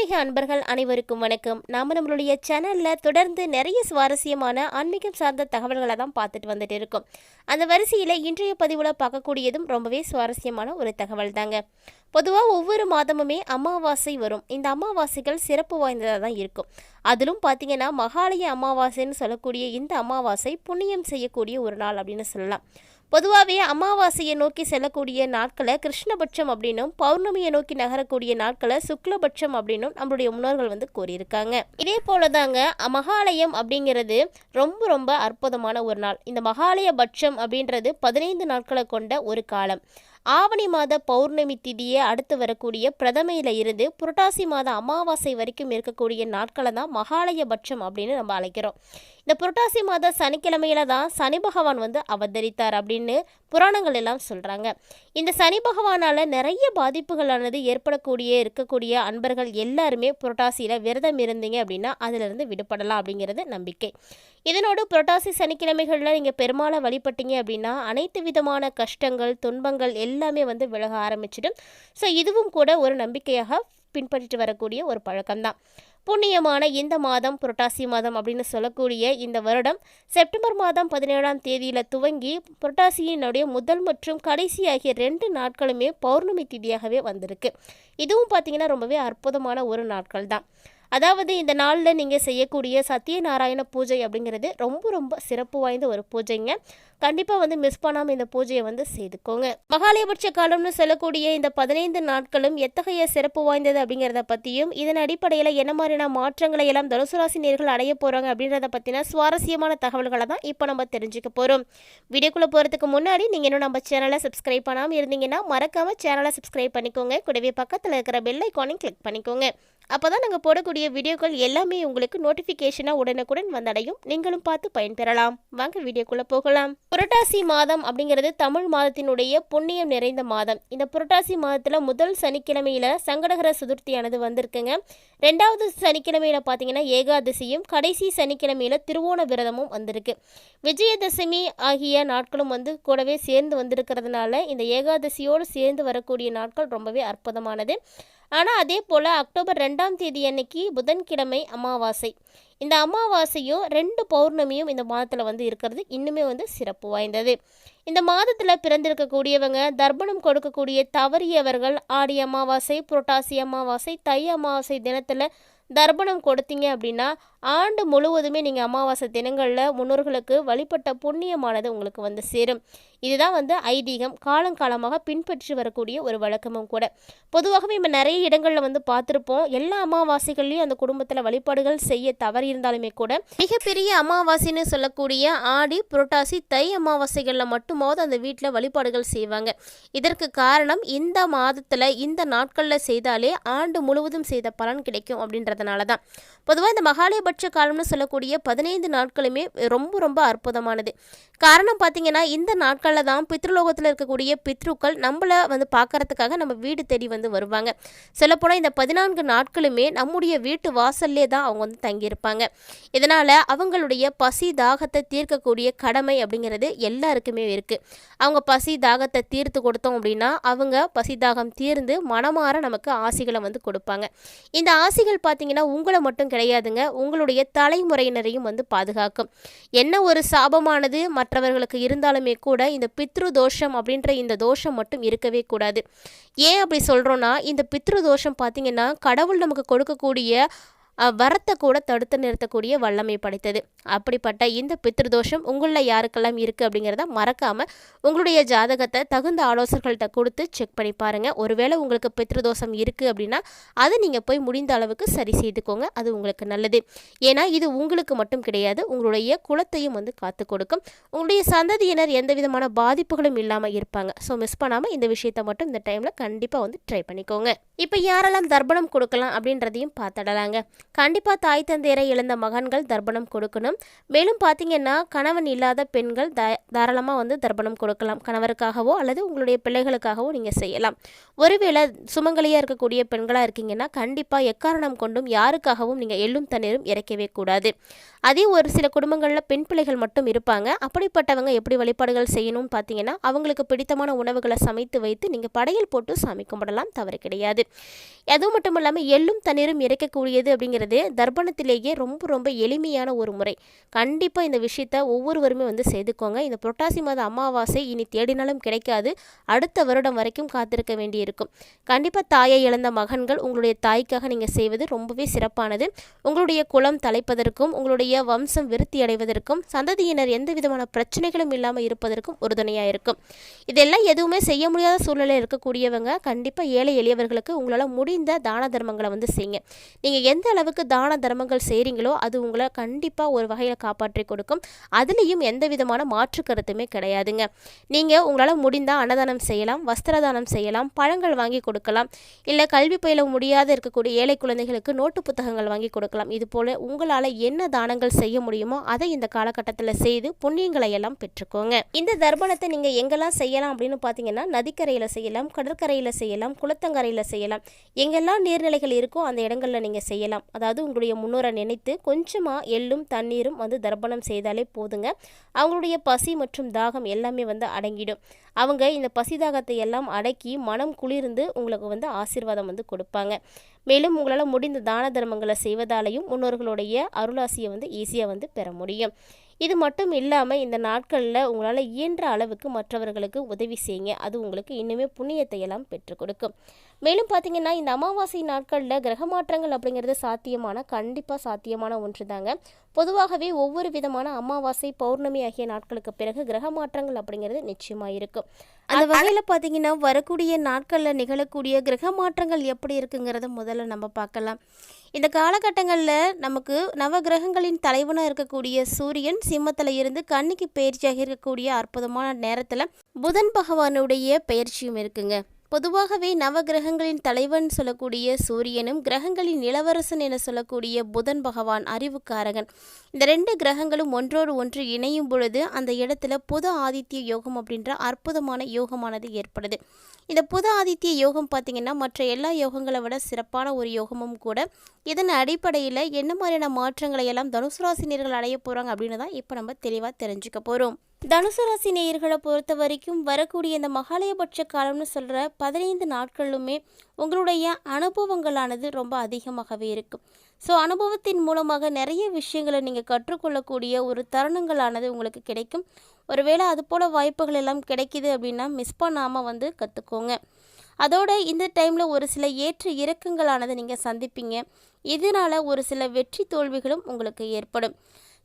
ஆன்மீக அன்பர்கள் அனைவருக்கும் வணக்கம். நாம நம்மளுடைய சேனலில் தொடர்ந்து நிறைய சுவாரஸ்யமான ஆன்மீகம் சார்ந்த தகவல்களை தான் பார்த்துட்டு வந்துட்டு இருக்கோம். அந்த வரிசையில் இன்றைய பதிவில் பார்க்கக்கூடியதும் ரொம்பவே சுவாரஸ்யமான ஒரு தகவல் தாங்க. பொதுவாக ஒவ்வொரு மாதமுமே அமாவாசை வரும். இந்த அமாவாசைகள் சிறப்பு வாய்ந்ததாக தான் இருக்கும். அதிலும் பார்த்தீங்கன்னா மகாலய அமாவாசைன்னு சொல்லக்கூடிய இந்த அமாவாசை புண்ணியம் செய்யக்கூடிய ஒரு நாள் அப்படின்னு சொல்லலாம். பொதுவாகவே அமாவாசையை நோக்கி செல்லக்கூடிய நாட்களை கிருஷ்ணபட்சம் அப்படின்னும் பௌர்ணமியை நோக்கி நகரக்கூடிய நாட்களை சுக்லபட்சம் அப்படின்னும் நம்மளுடைய முன்னோர்கள் வந்து கூறியிருக்காங்க. இதே போல தாங்க மகாலயம் அப்படிங்கிறது ரொம்ப ரொம்ப அற்புதமான ஒரு நாள். இந்த மகாலய பட்சம் அப்படின்றது பதினைந்து நாட்களை கொண்ட ஒரு காலம். ஆவணி மாத பௌர்ணமி திதியை அடுத்து வரக்கூடிய பிரதமையில் இருந்து புரட்டாசி மாத அமாவாசை வரைக்கும் இருக்கக்கூடிய நாட்களை தான் மகாலயபட்சம் அப்படின்னு நம்ம அழைக்கிறோம். இந்த புரட்டாசி மாத சனிக்கிழமையில தான் சனி பகவான் வந்து அவதரித்தார் அப்படின்னு புராணங்கள் எல்லாம் சொல்கிறாங்க இந்த சனி பகவானால் நிறைய பாதிப்புகளானது ஏற்படக்கூடிய இருக்கக்கூடிய அன்பர்கள் எல்லாருமே புரட்டாசியில் விரதம் இருந்தீங்க அப்படின்னா அதிலிருந்து விடுபடலாம் அப்படிங்கிறது நம்பிக்கை. இதனோடு புரட்டாசி சனிக்கிழமைகளில் நீங்கள் பெருமாளை வழிபட்டீங்க அப்படின்னா அனைத்து விதமான கஷ்டங்கள் துன்பங்கள் எல்லாம் எல்லாமே வந்து விலக ஆரம்பிச்சிடும். ஸோ இதுவும் கூட ஒரு நம்பிக்கையாக பின்பற்றிட்டு வரக்கூடிய ஒரு பழக்கம்தான். புண்ணியமான இந்த மாதம் புரட்டாசி மாதம் அப்படின்னு சொல்லக்கூடிய இந்த வருடம் செப்டம்பர் மாதம் பதினேழாம் தேதியில் துவங்கி புரட்டாசியினுடைய முதல் மற்றும் கடைசி ஆகிய ரெண்டு நாட்களுமே பௌர்ணமி திதியாகவே வந்திருக்கு. இதுவும் பார்த்தீங்கன்னா ரொம்பவே அற்புதமான ஒரு நாட்கள் தான் அதாவது இந்த நாளில் நீங்கள் செய்யக்கூடிய சத்யநாராயண பூஜை அப்படிங்கிறது ரொம்ப ரொம்ப சிறப்பு வாய்ந்த ஒரு பூஜைங்க. கண்டிப்பாக வந்து மிஸ் பண்ணாமல் இந்த பூஜையை வந்து செய்துக்கோங்க. மகாலயபட்ச காலம்னு சொல்லக்கூடிய இந்த பதினைந்து நாட்களும் எத்தகைய சிறப்பு வாய்ந்தது அப்படிங்கிறத பற்றியும் இதன் அடிப்படையில் என்ன மாதிரியான மாற்றங்களை எல்லாம் தனுசுராசி நேர்கள் அடைய போகிறாங்க அப்படின்றத பற்றின சுவாரஸ்யமான தகவல்களை தான் இப்போ நம்ம தெரிஞ்சுக்க போகிறோம் வீடியோக்குள்ளே போகிறதுக்கு முன்னாடி நீங்கள் இன்னும் நம்ம சேனலை சப்ஸ்கிரைப் பண்ணாமல் இருந்தீங்கன்னா மறக்காமல் சேனலை சப்ஸ்கிரைப் பண்ணிக்கோங்க. கூடவே பக்கத்தில் இருக்கிற பெல் ஐக்கானையும் கிளிக் பண்ணிக்கோங்க. அப்போ தான் நாங்கள் போடக்கூடிய வீடியோக்கள் எல்லாமே உங்களுக்கு நோட்டிஃபிகேஷனாக உடனுக்குடன் வந்தடையும். நீங்களும் பார்த்து பயன்பெறலாம். வாங்க வீடியோக்குள்ளே போகலாம். புரட்டாசி மாதம் அப்படிங்கிறது தமிழ் மாதத்தினுடைய புண்ணியம் நிறைந்த மாதம். இந்த புரட்டாசி மாதத்தில் முதல் சனிக்கிழமையில் சங்கடகர சதுர்த்தியானது வந்திருக்குங்க. ரெண்டாவது சனிக்கிழமையில் பார்த்தீங்கன்னா ஏகாதசியும் கடைசி சனிக்கிழமையில் திருவோண விரதமும் வந்திருக்கு. விஜயதசமி ஆகிய நாட்களும் வந்து கூடவே சேர்ந்து வந்திருக்கிறதுனால இந்த ஏகாதசியோடு சேர்ந்து வரக்கூடிய நாட்கள் ரொம்பவே அற்புதமானது. ஆனால் அதே போல் அக்டோபர் ரெண்டாம் தேதி அன்னைக்கு புதன்கிழமை அமாவாசை. இந்த அமாவாசையும் ரெண்டு பௌர்ணமியும் இந்த மாதத்தில் வந்து இருக்கிறது. இன்னுமே வந்து சிறப்பு வாய்ந்தது. இந்த மாதத்தில் பிறந்திருக்கக்கூடியவங்க தர்ப்பணம் கொடுக்கக்கூடிய தவறியவர்கள் ஆடி அமாவாசை புரட்டாசி அமாவாசை தை அமாவாசை தினத்தில் தர்ப்பணம் கொடுத்தீங்க அப்படின்னா ஆண்டு முழுவதுமே நீங்கள் அமாவாசை தினங்களில் முன்னோர்களுக்கு வழிபட்ட புண்ணியமானது உங்களுக்கு வந்து சேரும். இதுதான் வந்து ஐதீகம். காலங்காலமாக பின்பற்றி வரக்கூடிய ஒரு வழக்கமும் கூட. பொதுவாகவே நம்ம நிறைய இடங்களில் வந்து பார்த்துருப்போம். எல்லா அமாவாசைகள்லையும் அந்த குடும்பத்தில் வழிபாடுகள் செய்ய தவறி இருந்தாலுமே கூட மிகப்பெரிய அமாவாசைன்னு சொல்லக்கூடிய ஆடி புரட்டாசி தை அமாவாசைகளில் மட்டுமாவது அந்த வீட்டில் வழிபாடுகள் செய்வாங்க. இதற்கு காரணம் இந்த மாதத்தில் இந்த நாட்களில் செய்தாலே ஆண்டு முழுவதும் செய்த பலன் கிடைக்கும் அப்படின்றதுனால தான் பொதுவாக இந்த மகாலயபட்ச காலம்னு சொல்லக்கூடிய பதினைந்து நாட்களுமே ரொம்ப ரொம்ப அற்புதமானது. காரணம் பார்த்தீங்கன்னா இந்த நாட்களில் தான் பித்ருலோகத்தில் இருக்கக்கூடிய பித்ருக்கள் நம்மளை வந்து பார்க்கறதுக்காக நம்ம வீடு தேடி வந்து வருவாங்க. சொல்லப்போனால் இந்த பதினான்கு நாட்களுமே நம்முடைய வீட்டு வாசல்லே தான் அவங்க வந்து தங்கியிருப்பாங்க. இதனால் அவங்களுடைய பசி தாகத்தை தீர்க்கக்கூடிய கடமை அப்படிங்கிறது எல்லாருக்குமே இருக்குது அவங்க பசி தாகத்தை தீர்த்து கொடுத்தோம் அப்படின்னா அவங்க பசி தாகம் தீர்ந்து மனமாற நமக்கு ஆசிகளை வந்து கொடுப்பாங்க. இந்த ஆசிகள் பார்த்தீங்கன்னா உங்களை மட்டும் கிடையாதுங்க. உங்களுடைய தலைமுறையினரையும் வந்து பாதுகாக்கும். என்ன ஒரு சாபமானது மற்றவர்களுக்கு இருந்தாலுமே கூட இந்த பித்ரு தோஷம் அப்படின்ற இந்த தோஷம் மட்டும் இருக்கவே கூடாது. ஏன் அப்படி சொல்கிறோன்னா இந்த பித்ரு தோஷம் பார்த்திங்கன்னா கடவுள் நமக்கு கொடுக்கக்கூடிய வரத்தை கூட தடுத்து நிறுத்தக்கூடிய வல்லமை படைத்தது. அப்படிப்பட்ட இந்த பித்ருதோஷம் உங்களில் யாருக்கெல்லாம் இருக்குது அப்படிங்கிறத மறக்காமல் உங்களுடைய ஜாதகத்தை தகுந்த ஆலோசகர்கள்ட்ட கொடுத்து செக் பண்ணி பாருங்கள் ஒருவேளை உங்களுக்கு பித்ருதோஷம் இருக்குது அப்படின்னா அதை நீங்கள் போய் முடிந்த அளவுக்கு சரி செய்துக்கோங்க. அது உங்களுக்கு நல்லது. ஏன்னா இது உங்களுக்கு மட்டும் கிடையாது. உங்களுடைய குலத்தையும் வந்து காத்து கொடுக்கும். உங்களுடைய சந்ததியினர் எந்த விதமான பாதிப்புகளும் இல்லாமல் இருப்பாங்க. ஸோ மிஸ் பண்ணாமல் இந்த விஷயத்தை மட்டும் இந்த டைமில் கண்டிப்பாக வந்து ட்ரை பண்ணிக்கோங்க. இப்போ யாரெல்லாம் தர்ப்பணம் கொடுக்கலாம் அப்படின்றதையும் பார்த்துடலாங்க. கண்டிப்பாக தாய் தந்தையரை இழந்த மகன்கள் தர்ப்பணம் கொடுக்கணும். மேலும் பார்த்தீங்கன்னா கணவன் இல்லாத பெண்கள் த தாராளமாக வந்து தர்ப்பணம் கொடுக்கலாம். கணவருக்காகவோ அல்லது உங்களுடைய பிள்ளைகளுக்காகவோ நீங்கள் செய்யலாம். ஒருவேளை சுமங்கலியாக இருக்கக்கூடிய பெண்களாக இருக்கீங்கன்னா கண்டிப்பாக எக்காரணம் கொண்டும் யாருக்காகவும் நீங்கள் எள்ளும் தண்ணீரும் இறைக்கவே கூடாது. அதே ஒரு சில குடும்பங்களில் பெண் பிள்ளைகள் மட்டும் இருப்பாங்க. அப்படிப்பட்டவங்க எப்படி வழிபாடுகள் செய்யணும்னு பார்த்தீங்கன்னா அவங்களுக்கு பிடித்தமான உணவுகளை சமைத்து வைத்து நீங்கள் படையல் போட்டு சாமி கும்பிடலாம் தவறு கிடையாது. அதுவும் மட்டும் இல்லாமல் எள்ளும் தண்ணீரும் இறைக்கக்கூடியது அப்படிங்கிறது தர்ப்பணத்திலேயே ரொம்ப ரொம்ப எளிமையான ஒரு முறை. கண்டிப்பாக இந்த விஷயத்த ஒவ்வொருவருமே வந்து செய்துக்கோங்க. இந்த புரட்டாசி மாத அமாவாசை இனி தேடினாலும் கிடைக்காது. அடுத்த வருடம் வரைக்கும் காத்திருக்க வேண்டியிருக்கும். கண்டிப்பாக தாயை இழந்த மகன்கள் உங்களுடைய தாய்க்காக நீங்கள் செய்வது ரொம்பவே சிறப்பானது. உங்களுடைய குலம் தலைப்பதற்கும் உங்களுடைய வம்சம் விருத்தி அடைவதற்கும் சந்ததியினர் எந்த விதமான பிரச்சனைகளும் இல்லாமல் இருப்பதற்கும் உறுதுணையாக இருக்கும். இதெல்லாம் எதுவுமே செய்ய முடியாத சூழ்நிலையில் இருக்கக்கூடியவங்க கண்டிப்பாக ஏழை எளியவர்களுக்கு உங்களால் முடிந்த தான தர்மங்களை வந்து செய்யுங்க. நீங்கள் எந்த அளவுக்கு தான தர்மங்கள் செய்கிறீங்களோ அது உங்களை கண்டிப்பாக ஒரு வகையில் காப்பாற்றி கொடுக்கும். அதுலேயும் எந்த விதமான மாற்று கருத்துமே கிடையாதுங்க. நீங்கள் உங்களால் முடிந்தால் அன்னதானம் செய்யலாம் வஸ்திரதானம் செய்யலாம் பழங்கள் வாங்கி கொடுக்கலாம். இல்லை கல்வி பயில முடியாத இருக்கக்கூடிய ஏழை குழந்தைகளுக்கு நோட்டு புத்தகங்கள் வாங்கி கொடுக்கலாம். இது போல் உங்களால் என்ன தானங்கள் செய்ய முடியுமோ அதை இந்த காலகட்டத்தில் செய்து புண்ணியங்களை எல்லாம் பெற்றுக்கோங்க. இந்த தர்ப்பணத்தை நீங்கள் எங்கெல்லாம் செய்யலாம் அப்படின்னு பார்த்தீங்கன்னா நதிக்கரையில் செய்யலாம் கடற்கரையில் செய்யலாம் குளத்தங்கரையில் செய்யலாம். எங்கெல்லாம் நீர்நிலைகள் இருக்கோ அந்த இடங்களில் நீங்கள் செய்யலாம். அதாவது உங்களுடைய முன்னோரை நினைத்து கொஞ்சமாக எள்ளும் தண்ணீரும் வந்து தர்ப்பணம் செய்தாலே போதுங்க. அவங்களுடைய பசி மற்றும் தாகம் எல்லாமே வந்து அடங்கிடும். அவங்க இந்த பசி தாகத்தை எல்லாம் அடக்கி மனம் குளிர்ந்து உங்களுக்கு வந்து ஆசீர்வாதம் வந்து கொடுப்பாங்க. மேலும் உங்களால் முடிந்த தான தர்மங்களை செய்வதாலையும் முன்னோர்களுடைய அருளாசியை வந்து ஈஸியாக வந்து பெற முடியும். இது மட்டும் இல்லாமல் இந்த நாட்களில் உங்களால் இயன்ற அளவுக்கு மற்றவர்களுக்கு உதவி செய்யுங்க. அது உங்களுக்கு இன்னுமே புண்ணியத்தை எல்லாம் பெற்றுக் கொடுக்கும். மேலும் பார்த்தீங்கன்னா இந்த அமாவாசை நாட்களில் கிரக மாற்றங்கள் அப்படிங்கிறது சாத்தியமான கண்டிப்பாக சாத்தியமான ஒன்று தாங்க பொதுவாகவே ஒவ்வொரு விதமான அமாவாசை பௌர்ணமி ஆகிய நாட்களுக்கு பிறகு கிரக மாற்றங்கள் அப்படிங்கிறது நிச்சயமாக இருக்கும். அந்த வகையில் பார்த்தீங்கன்னா வரக்கூடிய நாட்களில் நிகழக்கூடிய கிரக மாற்றங்கள் எப்படி இருக்குங்கிறத முதல்ல நம்ம பார்க்கலாம். இந்த காலகட்டங்களில் நமக்கு நவ கிரகங்களின் தலைவனாக இருக்கக்கூடிய சூரியன் சிம்மத்தில் இருந்து கன்னிக்கு பயிற்சியாக இருக்கக்கூடிய அற்புதமான நேரத்தில் புதன் பகவானுடைய பயிற்சியும் இருக்குங்க. பொதுவாகவே நவகிரகங்களின் தலைவன் சொல்லக்கூடிய சூரியனும் கிரகங்களின் இளவரசன் என சொல்லக்கூடிய புதன் பகவான் அறிவுக்காரகன் இந்த ரெண்டு கிரகங்களும் ஒன்றோடு ஒன்று இணையும் பொழுது அந்த இடத்துல புத ஆதித்ய யோகம் அப்படின்ற அற்புதமான யோகமானது ஏற்படுது. இந்த புத ஆதித்ய யோகம் பார்த்திங்கன்னா மற்ற எல்லா யோகங்களை விட சிறப்பான ஒரு யோகமும் கூட. இதன் அடிப்படையில் என்ன மாதிரியான மாற்றங்களை எல்லாம் தனுசு ராசினியர்கள் அடைய போகிறாங்க அப்படின்னு தான் இப்போ நம்ம தெளிவாக தெரிஞ்சுக்க போகிறோம் தனுசு ராசி நேயர்களை பொறுத்த வரைக்கும் வரக்கூடிய இந்த மகாலயபட்ச காலம்னு சொல்கிற பதினைந்து நாட்களுமே உங்களுடைய அனுபவங்களானது ரொம்ப அதிகமாகவே இருக்கும் ஸோ அனுபவத்தின் மூலமாக நிறைய விஷயங்களை நீங்கள் கற்றுக்கொள்ளக்கூடிய ஒரு தருணங்களானது உங்களுக்கு கிடைக்கும். ஒருவேளை அது போல் வாய்ப்புகள் எல்லாம் கிடைக்கிது அப்படின்னா மிஸ் பண்ணாமல் வந்து கற்றுக்கோங்க அதோட இந்த டைமில் ஒரு சில ஏற்ற இறக்கங்களானது நீங்கள் சந்திப்பீங்க. இதனால் ஒரு சில வெற்றி தோல்விகளும் உங்களுக்கு ஏற்படும்.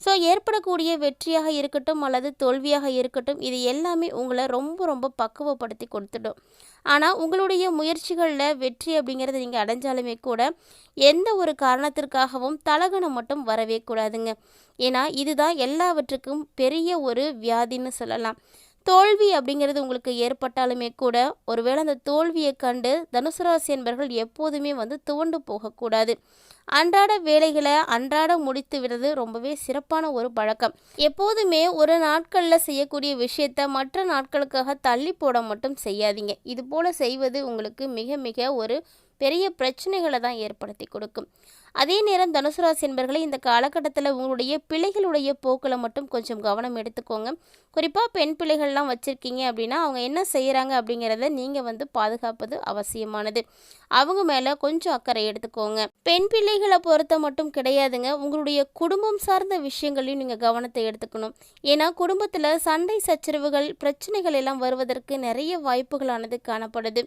ஸோ ஏற்படக்கூடிய வெற்றியாக இருக்கட்டும் அல்லது தோல்வியாக இருக்கட்டும் இது எல்லாமே உங்களை ரொம்ப ரொம்ப பக்குவப்படுத்தி கொடுத்துடும். ஆனால் உங்களுடைய முயற்சிகளில் வெற்றி அப்படிங்கிறத நீங்கள் அடைஞ்சாலுமே கூட எந்த ஒரு காரணத்திற்காகவும் தலகணம் மட்டும் வரவே கூடாதுங்க. ஏன்னா இதுதான் எல்லாவற்றுக்கும் பெரிய ஒரு வியாதின்னு சொல்லலாம். தோல்வி அப்படிங்கிறது உங்களுக்கு ஏற்பட்டாலுமே கூட ஒருவேளை அந்த தோல்வியை கண்டு தனுசு ராசி என்பவர்கள் எப்போதுமே வந்து துவண்டு போகக்கூடாது. அன்றாட வேலைகளை அன்றாட முடித்து விடுறது ரொம்பவே சிறப்பான ஒரு பழக்கம். எப்போதுமே ஒரு நாட்களில் செய்யக்கூடிய விஷயத்த மற்ற நாட்களுக்காக தள்ளி போட மட்டும் செய்யாதீங்க. இது போல் செய்வது உங்களுக்கு மிக மிக ஒரு பெரிய பிரச்சனைகளை தான் ஏற்படுத்தி கொடுக்கும். அதே நேரம் தனுசு ராசி என்பர்களை இந்த காலகட்டத்தில் உங்களுடைய பிள்ளைகளுடைய போக்கில் மட்டும் கொஞ்சம் கவனம் எடுத்துக்கோங்க. குறிப்பாக பெண் பிள்ளைகள்லாம் வச்சுருக்கீங்க அப்படின்னா அவங்க என்ன செய்கிறாங்க அப்படிங்கிறத நீங்கள் வந்து பாதுகாப்பது அவசியமானது. அவங்க மேலே கொஞ்சம் அக்கறை எடுத்துக்கோங்க. பெண் பிள்ளைகளை பொறுத்த மட்டும் கிடையாதுங்க. உங்களுடைய குடும்பம் சார்ந்த விஷயங்களையும் நீங்கள் கவனத்தை எடுத்துக்கணும். ஏன்னா குடும்பத்தில் சண்டை சச்சரவுகள் பிரச்சனைகள் எல்லாம் வருவதற்கு நிறைய வாய்ப்புகளானது காணப்படுது.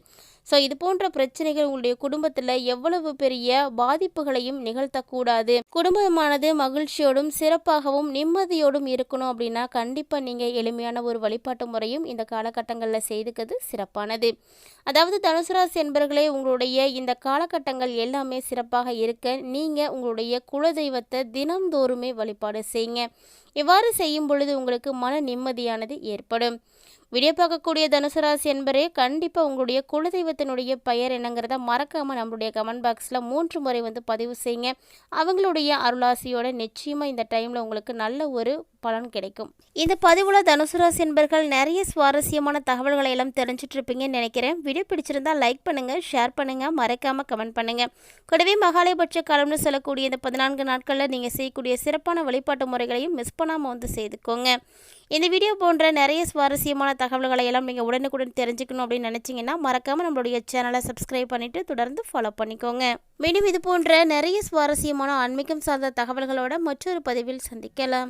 ஸோ இது போன்ற பிரச்சனைகள் உங்களுடைய குடும்பத்தில் எவ்வளவு பெரிய பாதிப்புகளையும் நிகழ்த்தக்கூடாது. குடும்பமானது மகிழ்ச்சியோடும் சிறப்பாகவும் நிம்மதியோடும் இருக்கணும் அப்படின்னா கண்டிப்பாக நீங்கள் எளிமையான ஒரு வழிபாட்டு முறையும் இந்த காலகட்டங்களில் செய்துக்கிறது சிறப்பானது. அதாவது தனுசு ராசி என்பர்களே உங்களுடைய இந்த காலகட்டங்கள் எல்லாமே சிறப்பாக இருக்க நீங்கள் உங்களுடைய குலதெய்வத்தை தினந்தோறுமே வழிபாடு செய்யுங்க. இவ்வாறு செய்யும் பொழுது உங்களுக்கு மன நிம்மதியானது ஏற்படும். வீடியோ பார்க்கக்கூடிய தனுசு ராசி என்பரே கண்டிப்பாக உங்களுடைய குலதெய்வத்தினுடைய பெயர் என்னங்கிறத மறக்காமல் நம்மளுடைய கமெண்ட் பாக்ஸில் மூன்று முறை வந்து பதிவு செய்யுங்க. அவங்களுடைய அருளாசியோட நிச்சயமாக இந்த டைமில் உங்களுக்கு நல்ல ஒரு பலன் கிடைக்கும். இந்த பதிவில் தனுசு ராசி என்பர்கள் நிறைய சுவாரஸ்யமான தகவல்களை எல்லாம் தெரிஞ்சிட்டு இருப்பீங்கன்னு நினைக்கிறேன். வீடியோ பிடிச்சிருந்தா லைக் பண்ணுங்கள் ஷேர் பண்ணுங்கள் மறக்காமல் கமெண்ட் பண்ணுங்கள் கூடவே மகாலயபட்ச காலம்னு சொல்லக்கூடிய இந்த பதினான்கு நாட்களில் நீங்கள் செய்யக்கூடிய சிறப்பான வழிபாட்டு முறைகளையும் மிஸ் பண்ணாமல் வந்து செய்துக்கோங்க. இந்த வீடியோ போன்ற நிறைய சுவாரஸ்யமான தகவல்களை எல்லாம் நீங்கள் உடனுக்குடன் தெரிஞ்சுக்கணும் அப்படின்னு நினச்சிங்கன்னா மறக்காமல் நம்மளுடைய சேனலை சப்ஸ்கிரைப் பண்ணிவிட்டு தொடர்ந்து ஃபாலோ பண்ணிக்கோங்க. மீண்டும் இது போன்ற நிறைய சுவாரஸ்யமான ஆன்மீகம் சார்ந்த தகவல்களோட மற்றொரு பதிவில் சந்திக்கலாம்.